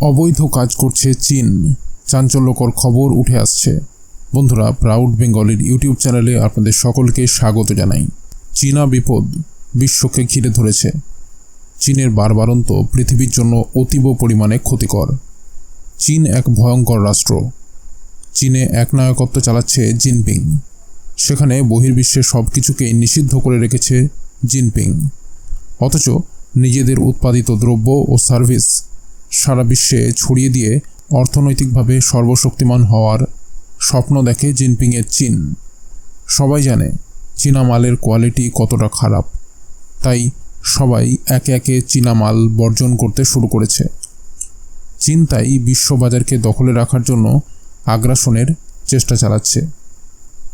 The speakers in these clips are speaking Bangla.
অবৈধ কাজ করছে চীন। চাঞ্চল্যকর খবর উঠে আসছে। বন্ধুরা প্রাউড বেঙ্গলের ইউটিউব চ্যানেলে আপনাদের সকলকে স্বাগত জানাই। চীনা বিপদ বিশ্বকে ঘিরে ধরেছে। চীনের বারবারন্ত পৃথিবীর জন্য অতীব পরিমাণে ক্ষতিকর। চীন এক ভয়ঙ্কর রাষ্ট্র। চীনে একনায়কত্ব চালাচ্ছে জিনপিং। সেখানে বহির্বিশ্বের সব কিছুকেই নিষিদ্ধ করে রেখেছে জিনপিং। অথচ নিজেদের উৎপাদিত দ্রব্য ও সার্ভিস সারা বিশ্বে ছড়িয়ে দিয়ে অর্থনৈতিকভাবে সর্বশক্তিমান হওয়ার স্বপ্ন দেখে জিনপিংয়ের চীন। সবাই জানে চীনা মালের কোয়ালিটি কতটা খারাপ। তাই সবাই একে একে চীনা মাল বর্জন করতে শুরু করেছে। চীন তাই বিশ্ববাজারকে দখলে রাখার জন্য আগ্রাসনের চেষ্টা চালাচ্ছে।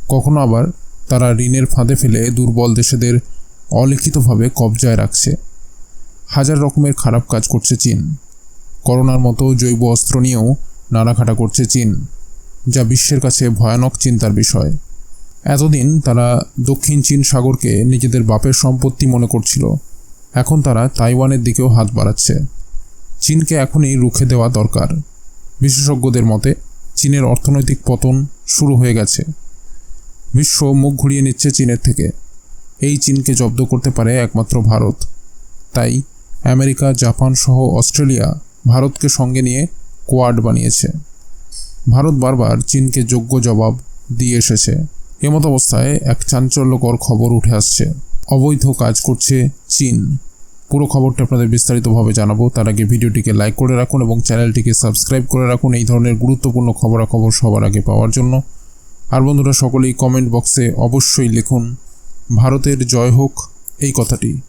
কখনো আবার তারা ঋণের ফাঁদে ফেলে দুর্বল দেশেদের অলিখিতভাবে কবজায় রাখছে। হাজার রকমের খারাপ কাজ করছে চীন। করোনার মতো জৈব অস্ত্র নিয়েও নাড়াখাটা করছে চীন, যা বিশ্বের কাছে ভয়ানক চিন্তার বিষয়। এতদিন তারা দক্ষিণ চীন সাগরকে নিজেদের বাপের সম্পত্তি মনে করছিল। এখন তারা তাইওয়ানের দিকেও হাত বাড়াচ্ছে। চীনকে এখনই রুখে দেওয়া দরকার। বিশেষজ্ঞদের মতে, চীনের অর্থনৈতিক পতন শুরু হয়ে গেছে। বিশ্ব মুখ ঘুরিয়ে নিচ্ছে চীনের থেকে। এই চীনকে জব্দ করতে পারে একমাত্র ভারত। তাই আমেরিকা, জাপান সহ অস্ট্রেলিয়া ভারতকে সঙ্গে নিয়ে কোয়াড বানিয়েছে। ভারত বারবার চীনকে যোগ্য জবাব দিয়ে এসেছে। এমত অবস্থায় এক চাঞ্চল্যকর খবর উঠে আসছে। অবৈধ কাজ করছে চীন। পুরো খবরটা আপনাদের বিস্তারিতভাবে জানাব। তার আগে ভিডিওটিকে লাইক করে রাখুন এবং চ্যানেলটিকে সাবস্ক্রাইব করে রাখুন। এই ধরনের গুরুত্বপূর্ণ খবরাখবর সবার আগে পাওয়ার জন্য। আর বন্ধুরা, সকলেই কমেন্ট বক্সে অবশ্যই লিখুন, ভারতের জয় হোক এই কথাটি।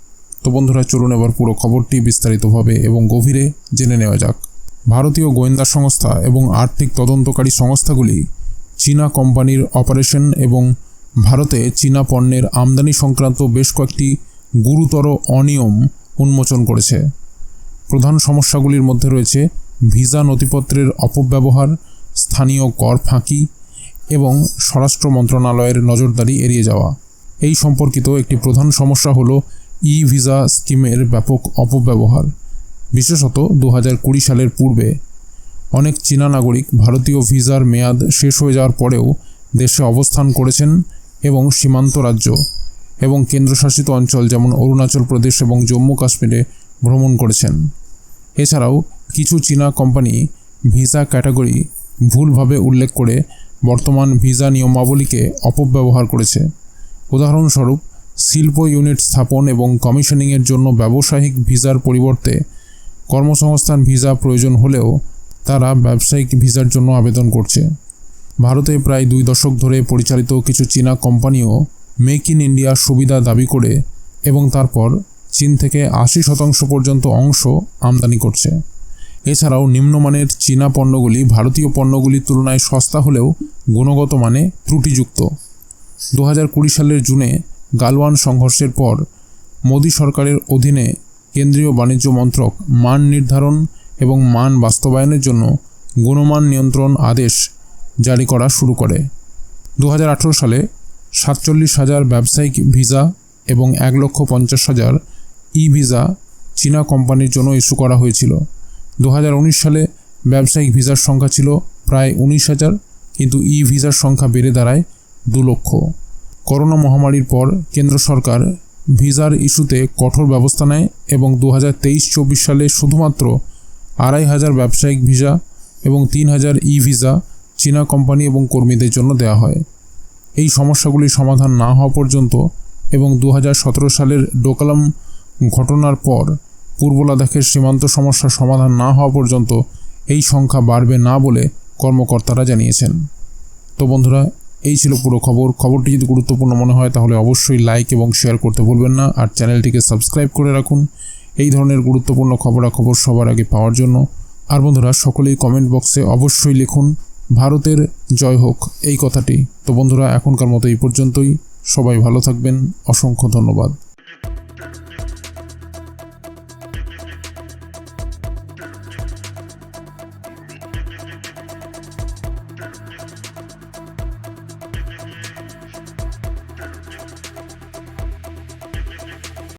তো বন্ধুরা, চলুন এবার পুরো খবরটি বিস্তারিতভাবে এবং গভীরে জেনে নেওয়া যাক। ভারতীয় গোয়েন্দা সংস্থা এবং আর্থিক তদন্তকারী সংস্থাগুলি চীনা কোম্পানির অপারেশন এবং ভারতে চীনা পণ্যের আমদানি সংক্রান্ত বেশ কয়েকটি গুরুতর অনিয়ম উন্মোচন করেছে। প্রধান সমস্যাগুলির মধ্যে রয়েছে ভিসা নথিপত্রের অপব্যবহার, স্থানীয় কর ফাঁকি এবং স্বরাষ্ট্র মন্ত্রণালয়ের নজরদারি এড়িয়ে যাওয়া। এই সম্পর্কিত একটি প্রধান সমস্যা হল ই ভিসা স্কিমের ব্যাপক অপব্যবহার। বিশেষত দু কুড়ি সালের পূর্বে অনেক চীনা নাগরিক ভারতীয় ভিসার মেয়াদ শেষ হয়ে যাওয়ার পরেও দেশে অবস্থান করেছেন এবং সীমান্ত রাজ্য এবং কেন্দ্রশাসিত অঞ্চল যেমন অরুণাচল প্রদেশ এবং জম্মু কাশ্মীরে ভ্রমণ করেছেন। এছাড়াও কিছু চীনা কোম্পানি ভিসা ক্যাটাগরি ভুলভাবে উল্লেখ করে বর্তমান ভিসা নিয়মাবলীকে অপব্যবহার করেছে। উদাহরণস্বরূপ শিল্প ইউনিট স্থাপন এবং কমিশনিংয়ের জন্য ব্যবসায়িক ভিসার পরিবর্তে কর্মসংস্থান ভিসা প্রয়োজন হলেও তারা ব্যবসায়িক ভিসার জন্য আবেদন করছে। ভারতে প্রায় দুই দশক ধরে পরিচালিত কিছু চীনা কোম্পানিও মেক ইন ইন্ডিয়া সুবিধা দাবি করে এবং তারপর চীন থেকে আশি শতাংশ পর্যন্ত অংশ আমদানি করছে। এছাড়াও নিম্নমানের চীনা পণ্যগুলি ভারতীয় পণ্যগুলির তুলনায় সস্তা হলেও গুণগত মানে ত্রুটিযুক্ত। দু হাজার কুড়ি সালের জুনে গালওয়ান সংঘর্ষের পর মোদী সরকারের অধীনে কেন্দ্রীয় বাণিজ্য মন্ত্রক মান নির্ধারণ এবং মান বাস্তবায়নের জন্য গুণমান নিয়ন্ত্রণ আদেশ জারি করা শুরু করে। দু হাজার আঠেরো সালে সাতচল্লিশ হাজার ব্যবসায়িক ভিসা এবং এক লক্ষ পঞ্চাশ হাজার ই ভিসা চীনা কোম্পানির জন্য ইস্যু করা হয়েছিল। দু হাজার উনিশ সালে ব্যবসায়িক ভিসার সংখ্যা ছিল প্রায় উনিশ হাজার, কিন্তু ই ভিসার সংখ্যা বেড়ে দাঁড়ায় দু লক্ষ। করোনা মহামারীর পর কেন্দ্র সরকার ভিসার ইস্যুতে কঠোর ব্যবস্থা নেয় এবং দু হাজার তেইশ চব্বিশ সালে শুধুমাত্র আড়াই হাজার ব্যবসায়িক ভিসা এবং তিন হাজার ই ভিসা চীনা কোম্পানি এবং কর্মীদের জন্য দেওয়া হয়। এই সমস্যাগুলির সমাধান না হওয়া পর্যন্ত এবং দু হাজার সতেরো সালের ডোকালাম ঘটনার পর পূর্ব লাদাখের সীমান্ত সমস্যার সমাধান না হওয়া পর্যন্ত এই সংখ্যা বাড়বে না বলে কর্মকর্তারা জানিয়েছেন। তো বন্ধুরা এই ছিল পুরো খবর। খবরটি যদি গুরুত্বপূর্ণ মনে হয়, তাহলে অবশ্যই লাইক এবং শেয়ার করতে ভুলবেন না। আর চ্যানেলটিকে সাবস্ক্রাইব করে রাখুন। এই ধরনের গুরুত্বপূর্ণ খবরাখবর সবার আগে পাওয়ার জন্য। আর বন্ধুরা, সকলেই কমেন্ট বক্সে অবশ্যই লিখুন, ভারতের জয় হোক এই কথাটি। তো বন্ধুরা, এখনকার মতো এই পর্যন্তই। সবাই ভালো থাকবেন। অসংখ্য ধন্যবাদ।